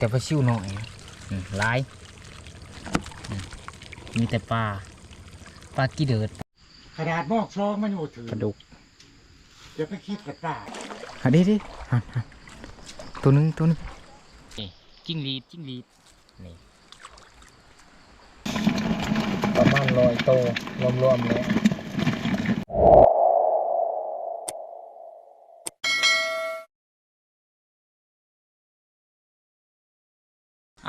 แต่ปลาชิวหน่อยนะอืมหลายอืมมีแต่ปลา ปลากีเดิดกระดาษมอกซองมันอยู่ถือปลาดุกจะไปคิดกระดาษอันนี้ดิหันหันตัวหนึงตัวหนึงนี่จิ้งหรีดจิ้งหรีดนี่ประมาณร้อยโตรวมๆแล้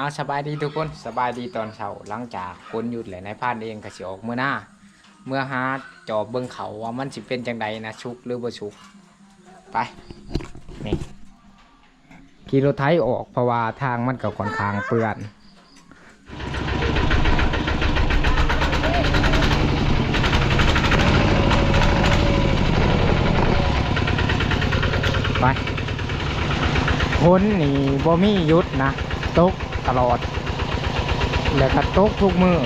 วอาสบายดีทุกคนสบายดีตอนเช้าหลังจากคนหยุดแหละในพานเองก็สิออกเมื่อหน้า เมื่อหาจอบเบิ่งเขาว่ามันสิเป็นจังใดนะชุกหรือบ่ชุก ไปนี่ขี่รถไถออกเพราะว่าทางมันก็ค่อนข้างเปื้อนไปคนนี่บ่มีหยุดนะตก ตลอด แล้วก็ตกทุกมือ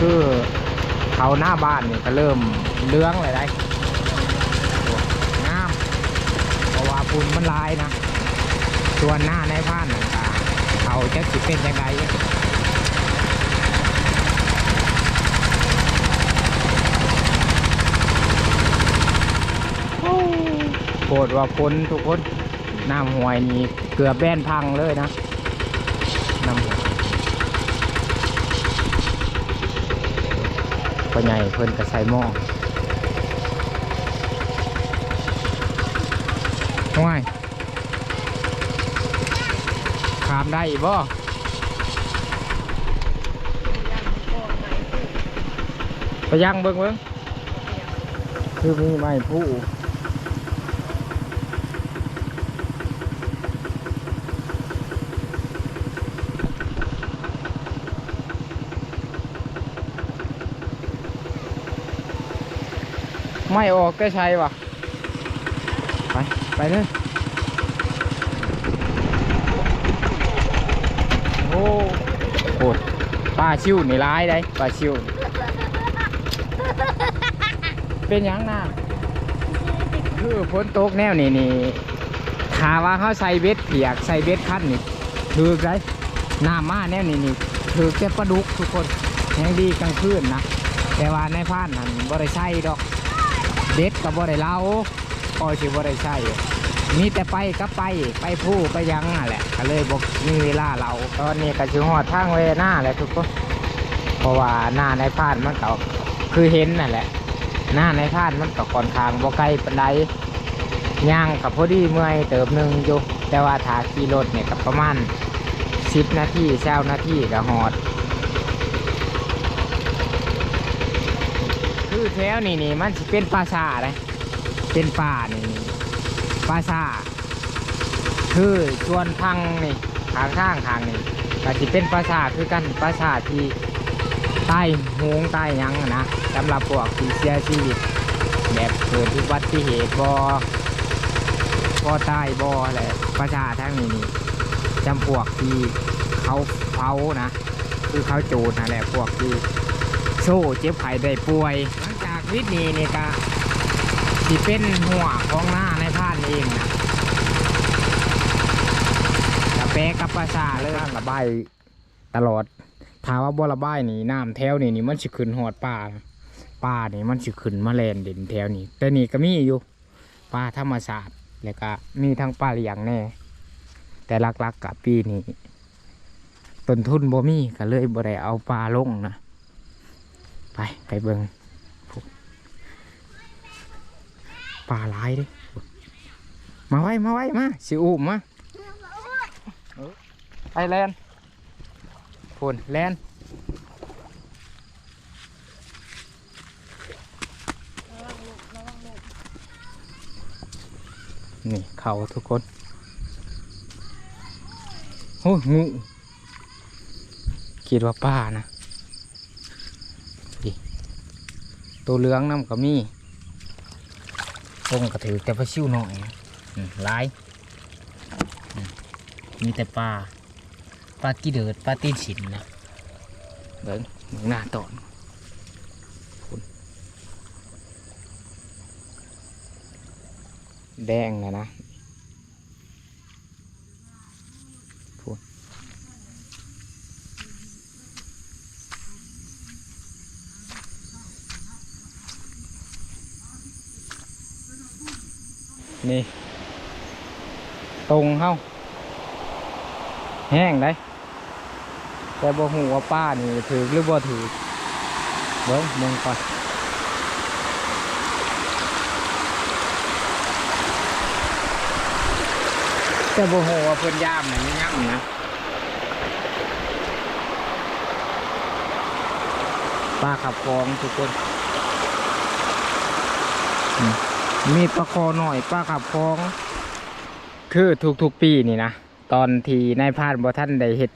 คือเขาหน้าบ้านนี่ก็เริ่มเลื้องเลยได้งามเพราะว่าฝุ่นมันลายนะส่วนหน้าในบ้านนั่นก็เขาจะสิเป็นยังไงโคตรว่าฝนทุกคนน้ำห่วยนี่เกือบแบนพังเลยนะ น้ำห่วย ก็ใหญ่เพิ่นก็ใส่หม้อห่วยขามได้อีกบ่ไปย่างเบิ้งเบิ้งคือมีไม้ผู้ ไม่ออกก็ใช่วะไป ไปเลยโอ้โหปลาชิวนี่ร้ายได้ปลาชิว เป็นยังน้ำคือฝนตกแนวนี่นี่ถาว่าเขาใส่เบ็ดเปียกใส่เบ็ดคั้นนี่ถือไรหน้ำมาแนวนี่นี่ถือแค่ปลาดุกทุกคนยังดีกลางคืนนะแต่ว่าในพานนั่นบ่ได้ใส่ดอก เบ็ดกับบ่ได้เล่าก็สิบ่ได้ใส่มีแต่ไปก็ไปไปผู้ไปยังอะแหละก็เลยบอกมีเวลาเราตอนนี้ก็ชิหอดทางเวหน้าแหละทุกคนเพราะว่าหน้าในพานมันก็คือเห็นนั่นแหละ หน้าในพานมันก็ค่อนข้างบ่ไกลปานใดย่างกับพอดีเมื่อยเติมหนึ่งอยู่แต่ว่าถ้าขี่รถเนี่ยก็ประมาณสิบนาทีเช้านาทีก็หอด คือ แถวนี่นี่มันสิเป็นปราสาเลยเป็นป่านี่นี่ปราสาคือชวนพังนี่ทางข้างทางนี่ก็จะเป็นปราสาคือกันปราสาที่ใต้หงใต้ยังนะสำหรับพวกที่เสียชีวิตแบบเกิดอุบัติเหตุบอบอใต้บออะไรปราสาทั้งนี้นี่จำพวกที่เขาเผานะ คือเขาโจรนั่นแหละพวกที่โซ่เจ็บไข้ได้ป่วย วิทนี้นี่ก็ที่เป็นหัวของหน้าในพานเองนะกระแปะกับภาษาเลยระบายตลอดถามว่าบ่ระบายนี่น้ำแถวนี่นี่มันสิขึ้นหอดป่าป่านี่มันสิขึ้นมาแลนเด่นแถวนี้แต่นี่ก็มีอยู่ป่าธรรมศาสตร์แล้วก็มีทั้งป่าเลี้ยงแน่แต่ลักๆกับปีนี้ต้นทุนบ่มีก็เลยบ่ได้เอาปลาลงนะ ไป ไปเบิง ปลาหลายดิมาไว้มาไว้มาสิอุ้มมาเออไปแลนพูนแลนนี่เขาทุกคนโอ้ยงูคิดว่าป้านะดิตัวเหลืองน้ำก็มี คงกะถือแต่ปลาชิวหน่อยหลายมีแต่ปลาปลากีเดิดปลาตีนฉินนะเบิ้งเบิ่งหน้าตอนพุ่นแดงนะนะ นี่ ตรงเฮาแห้งได้ แต่บ่หูว่าป้านี่ถือหรือบ่ถือเบิ้งมึงก่อนแต่บ่หูว่าเพิ่นยามน่ะมันยังนะป้าขับฟองทุกคน อืม มีปลาคอหน่อยป้าขับฟอง คือทุกๆปีนี่นะ ตอนที่นายพานบ่ท่านได้เฮ็ด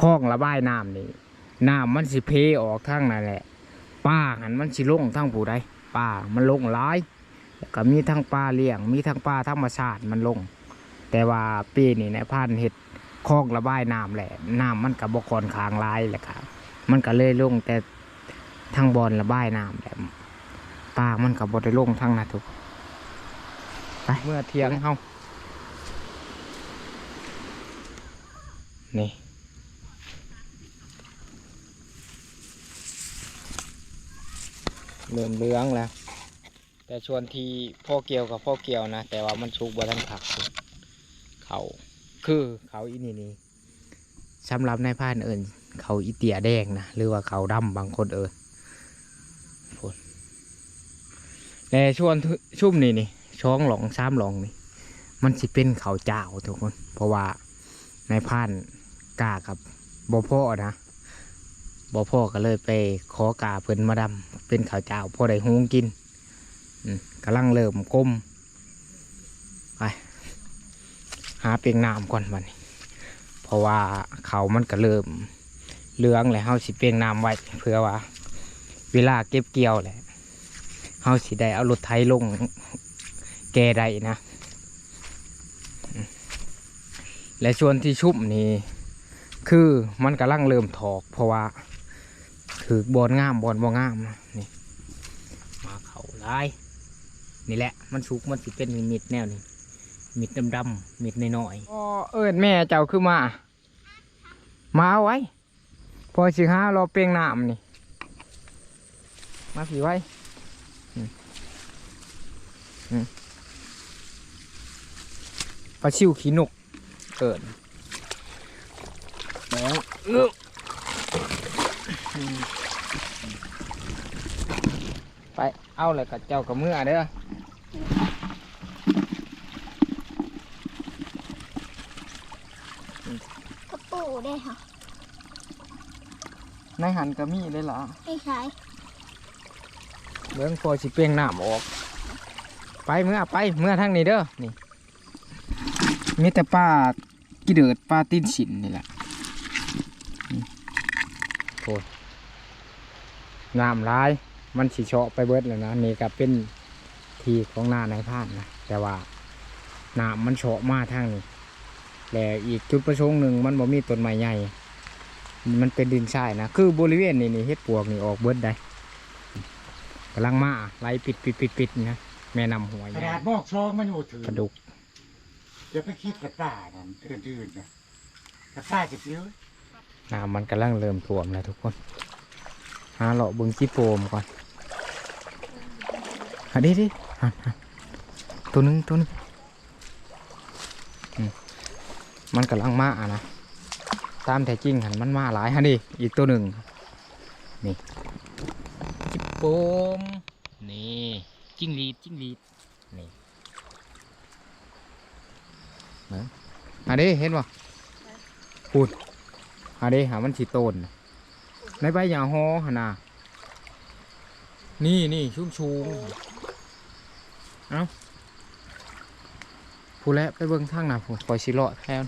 คลองระบายน้ำนี่น้ำมันสิเพออกทางนั่นแหละป้าหันมันสิลงทางผู้ใดป้ามันลงหลายแล้วก็มีทั้งปลาเลี้ยง มีทั้งปลาธรรมชาติมันลง แต่ว่าปีนี้นายพานเห็ดคลองระบายน้ำแหละน้ำมันกับบกรค้างหลายแหละครับมันก็เลยลงแต่ทางบอลระบายน้ำแบบปลามันกับบได้ลงทางนะทุก ไปเมื่อเที่ยงเฮานี่เริ่มเหลื้องแล้ว แต่ชวนที่พ่อเกี่ยวกับพ่อเกี่ยวนะ แต่ว่ามันชุกบ่ทันผักเลยเขาคือเขาอีนี่นี่สำหรับนายพรานเอิญเขาอีเตียแดงนะ หรือว่าเขาดำบางคนเอิญฝนแต่ชวนชุ่มนี่นี่ ช้องหลองซ้ำหลองนี่ มันสิเป็นเขาเจ้าทุกคน เพราะว่านายพรานก้ากับบ่พ่อนะบ่พ่อก็เลยไปขอกาเพิ่นมาดำเป็นข้าวเจ้าพ่อได้หงกินกำลังเริ่มก้มไปหาเปียงน้ำก่อนวันนี้ เพราะว่าเขามันก็เริ่มเหลืองแล้วเฮาสิเปียงน้ำไว้เพื่อว่า เวลาเก็บเกี่ยวแหละเฮาสิได้เอารถไถลง แกได้นะ และส่วนที่ชุ่มนี่คือมันกำลังเริ่มถอกเพราะว่าถือบอลง่ามบอลบ่ง่ามนี่มาเขาลายนี่แหละมันสุกมันสิเป็นมิดแนวนี้มิดดำๆมิดน้อยๆอ๋อเอิญแม่เจ้าคือมา มาเอาไว้ พอสิหารอเปียงน้ำนี่ มาผีไว้อืม ปลาชิวขี้นกเอิญแล้วเอื้อไปเอาเลยกับเจ้ากับเมื่อเด้อกระปูได้ค่ะในหันกระมีได้ละไม่ใช่เบื้องพอสิเปียงน้ำออก ไปเมื่อไปเมื่อทางนี้เด้อนี่ มีแต่ปลากิเดิดปลาตีนฉินนี่แหละนี่โอ้ยน้ำร้าย มันสิเฉาะไปเบิดเลยนะนี่ก็เป็นทีของหน้าในพานนะแต่ว่าน้ำมันเฉาะมาทางนี้แล้วอีกจุดประสงค์หนึ่งมันบ่มีต้นไม้ใหญ่ มันเป็นดินทรายนะ คือบริเวณนี้นี่เฮ็ดปวกนี่ออกเบิดได้กำลังมาไล่ปิดปิดปิดปิดนะแม่นำหัวขใหญ่นาดมอกซองมันอยู่ถือกระดุก อย่าไปคิดกระต่ายนั่นอื่นๆนะกระต่ายจะเสียวน้ำมันกำลังเริ่มท่วมแล้วทุกคน หาเลาะบึงจีโปมก่อนหาดิดิหันหันตัวหนึงตัวหนึงมันกำลังมาอะนะ ตามแท้จริงหันมันมาหลายฮะดิอีกตัวหนึ่งนี่จิโปมนี่จิ้งหรีดจิ้งหรีดนี่ อันนี้เห็นป่พูดหาดิหามันสีโตนน่ะในใบหยาฮอหนานี่นี่ชุ่มชูเอ้าผู้แล้วไปเบิ่งทางหนาผู้คอยสิเลาะแทน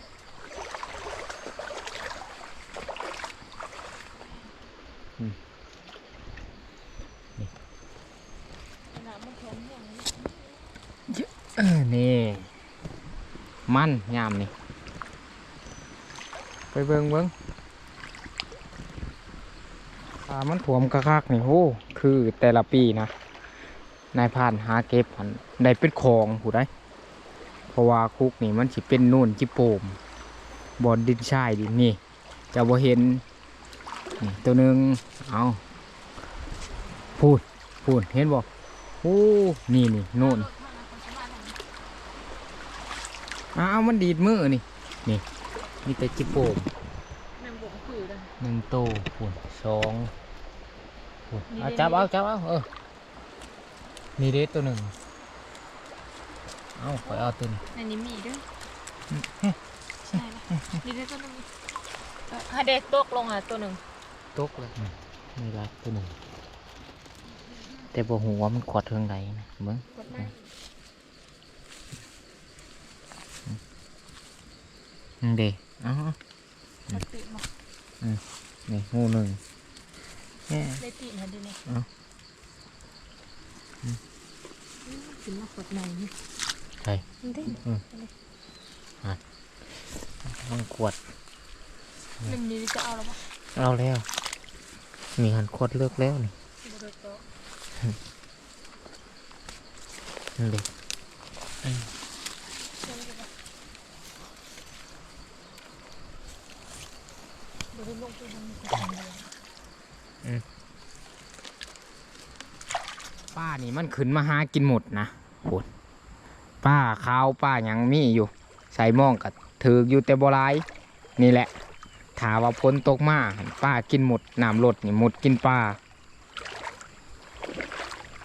เออนี่ามนี่ ไปเบิงเบิงอ่ามันถ่วมคักๆนี่โอ้คือแต่ละปีนะ นายพานหาเก็บหันได้เป็นของผู้ได้เพราะว่าคุกนี่มันสิเป็นนู่นจิโปมบอนดินชายดินนี่จะบ่เห็นนี่ตัวหนึ่งเอาพูดพูดเห็นบ่โอ้นี่นี่นู่น อ้าวมันดีดมือนี่ นี่มีแต่จิโป่มแมงบงคือเลยหนึ่งโตปุ่นสองปุ่นนี่เอาเด้จับนี่เอาจับเอาเออนี่เด็ตัวหนึ่งเอาไปเอาตัวนี้อันนี้มีด้วยใช่ปะนี่ได้ตัวหนึงเออให้เด็กตกลงอะตัวหนึ่งตกเลยนี่ละตัวหนึ่งแต่บ่หูว่ามันขวดเทิงใดนะเบิ้งกดได้ นี่เด้เอ้าตัดปีกมานี่งูหนึ่งเนี่ยได้ปีกนะดูนี่เอ้าขึ้นมาขดไหนนี่ใช่มันได้มันขวดหนึ่งนี้จะเอาแล้วปะเอาแล้ว มีหันขวดเลือกแล้วนี่บ่ได้โตะนี่เด้เชื่อมกันปะบ่ได้ลงไป้านี่มันขึ้นมาหากินหมดนะโหป้าข้าวป้ายังมีอยู่ ใส่หมองกับถืออยู่แต่บลายนี่แหละถาว่าพ้นตกมาป้ากินหมดน้ำลดนี่หมดกินป้า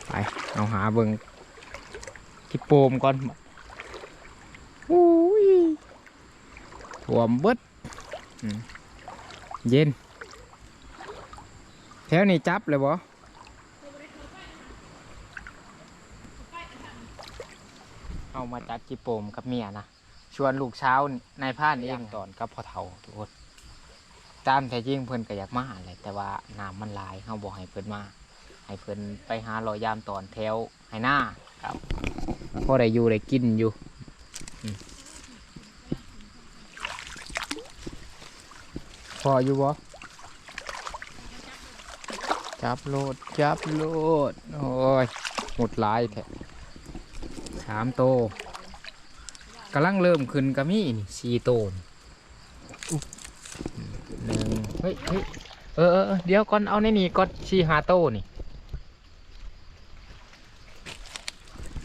ไปเอาหาเบิงที่โปมก่อนอุ้ยถ่วมเบิดอืม เย็น แถวนี้จับเลยบ่เอามาจากจิโปมกับเมียนะชวนลูกเช้านายพรานเองตอนกับพ่อเฒ่าทุกคนตามแต่จริงเพิ่นก็อยากมาแหละแต่ว่าน้ำมันหลายเฮาบ่ให้เพิ่นมา ให้เพิ่นไปหารอยามตอนแถวให้หน้าครับพอได้อยู่ได้กินอยู่ อืมพออยู่บ่จับโลดจับโลด โอ้ย หมดลายแท้สามโตกำลังเริ่มขึ้นกะมีนี่สี่โตนหนึ่งเฮ้ยเฮ้ยเออเออเดี๋ยวก่อนเอาในนี่ก่อนสี่หาโตนี่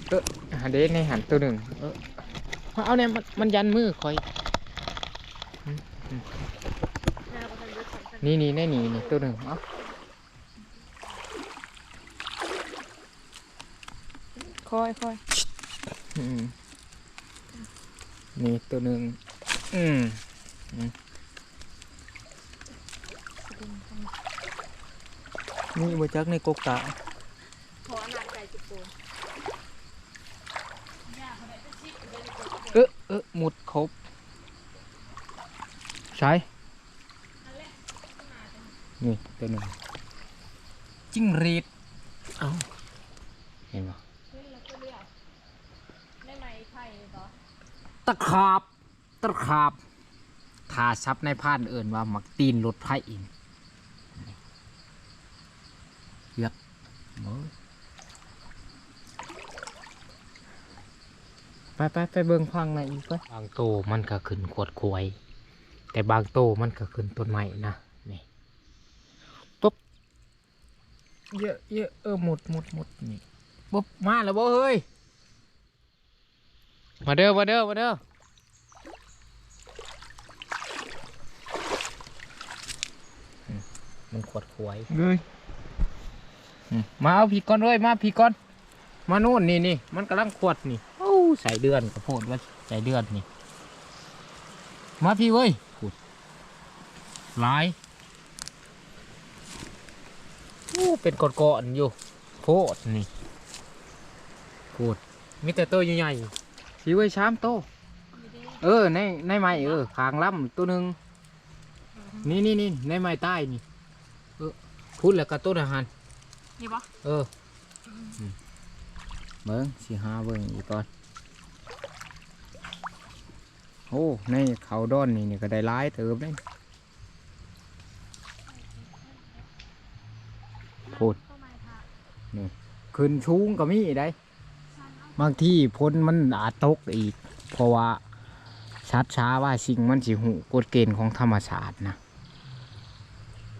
เออหาเดในหันตัวหนึ่งเออเอาเนี่ยมันมันยันมือคอย ทันได้สองคันนี่นี่ในนี่นี่ตัวหนึ่งเอาคอยคอยอืมนี่ตัวหนึ่งอืมนี่มาจักในกกตาขอหนักใจจิโปเออเออหมุดครบใช่ นี่ตัวหนึ่งจิ้งหรีดเอ้าเห็นปะเฮ้ยแล้วก็เลือกได้ไหมไผ่เหรอตะขาบ ตะขาบทาซับในพานเอิ่นว่า มักตีนรถไผ่อินเลือกเบิ่งไปไปไปเบิ่งพังในอีกไปบางโตมันก็ขึ้นขวดควย แต่บางโตมันก็ขึ้นต้นไม้นะ นี่ปุ๊บ เยอะเยอะเออหมดหมดหมดนี่ปุ๊บมาแล้วบ่เฮ้ยมาเด้อมาเด้อมาเด้ออืมมันขวดขวยเลยมาเอาผีก่อนเลยมาผีก่อน มาโน่นนี่นี่มันกำลังขวดนี่โอ้ใส่เดือนกระโพดว่าใส่เดือนนี่ มาพี่เว้ยขุดหลายโอ้เป็นกอดๆอยู่โพดนี่พูดมีแต่ตัวใหญ่ๆสีไว้ชามโตเออในในไม้เออขางล่ำตัวหนึ่งนี่นี่นี่ในไม้ใต้นี่เออพูดแล้วก็ต้นอาหารนี่ปะเอออืมเบิ้งสีหาเบิ้งอีกก่อนโอ้ในเขาด้อนนี่นี่ก็ได้ร้ายเติบเลย พูดขึ้นชูงก็มีได้บางที่พ้นมันอาจตกอีก เพราะว่าชัดช้าว่าสิ่งมันสิหูกฎเกณฑ์ของธรรมชาตินะ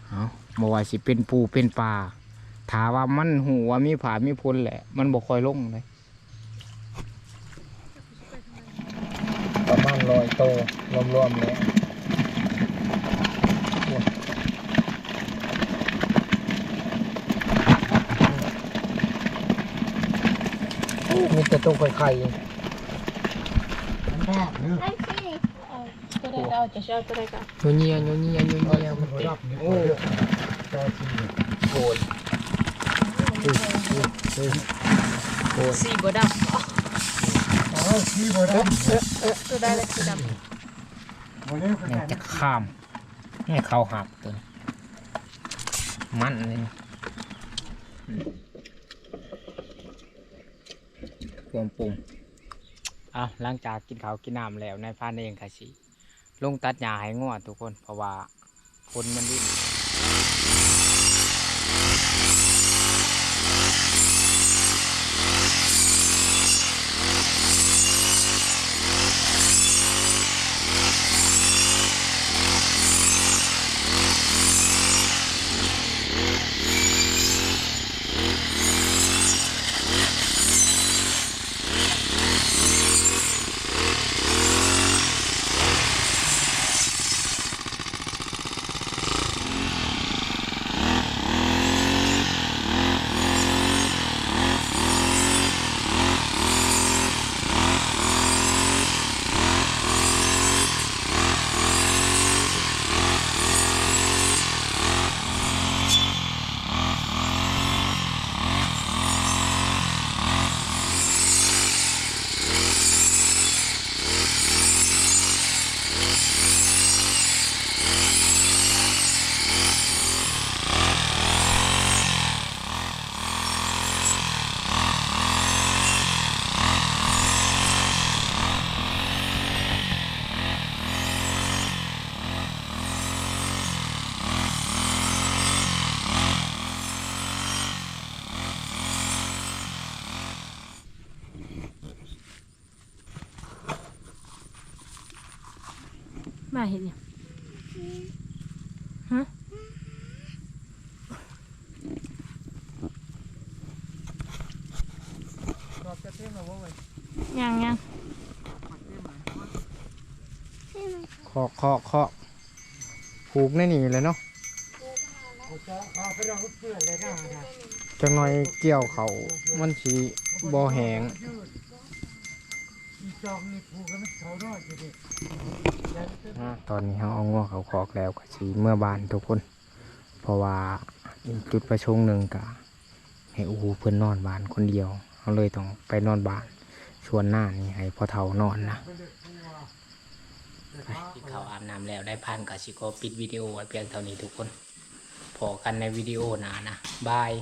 เอาบอว่าสิเป็นปูเป็นปลาถาว่ามันหูว่ามีผามีพ้นแหละ มันบ่ค่อยลงเลยประมาณลอยโตรวมๆแล้ว มีแต่ตัวไข่มันบ้าเนื้อไอ้ที่ตัวใดก็เอาจะเช่าตัวใดก็ๆโยเนียโยเนียโยเนียมันหัวเต็ดัมบนี่โอ้โอ้จอทีโกนโอ้โอ้โกนสีบ่ดำอ๋อที่หัวดับตัวใดเลยสีดำหัวเนี้ยก็ยังได้จะข้ามให้เขาหักตัวนี้มันเลย รวมปรุงเอาหลังจากกินข้าวกินน้ำแล้วนายพานเองค่ะสิลงตัดหญ้าให้งวทุกคนเพราะว่าคนมันดิ้น มาเห็นยังฮะยังยังที่มันเคาะเคาะเคาะผูกในนี่เลยเนาะเขาจะเอาไปเราเพื่อนเลยนะนะจังหน่อยเกี่ยวเขามันสีบ่แหง ยืด จองนี่ผูกกันมันเขาน้อยจะดิตอนนี้เขาเอางอเขาคอกแล้วก็สีเมื่อบานทุกคน เพราะว่าอีกจุดประชงค์หนึ่งกะให้อูเพื่อนนอนบ้านคนเดียวเขาเลยต้องไปนอนบ้านชวนหน้านี่ให้พ่อเฒ่านอนนะกินข้าวอาบน้ำแล้วได้พันกับชิโกปิดวิดีโอไว้เพียงเท่านี้ทุกคนพอกันในวิดีโอหนานะบาย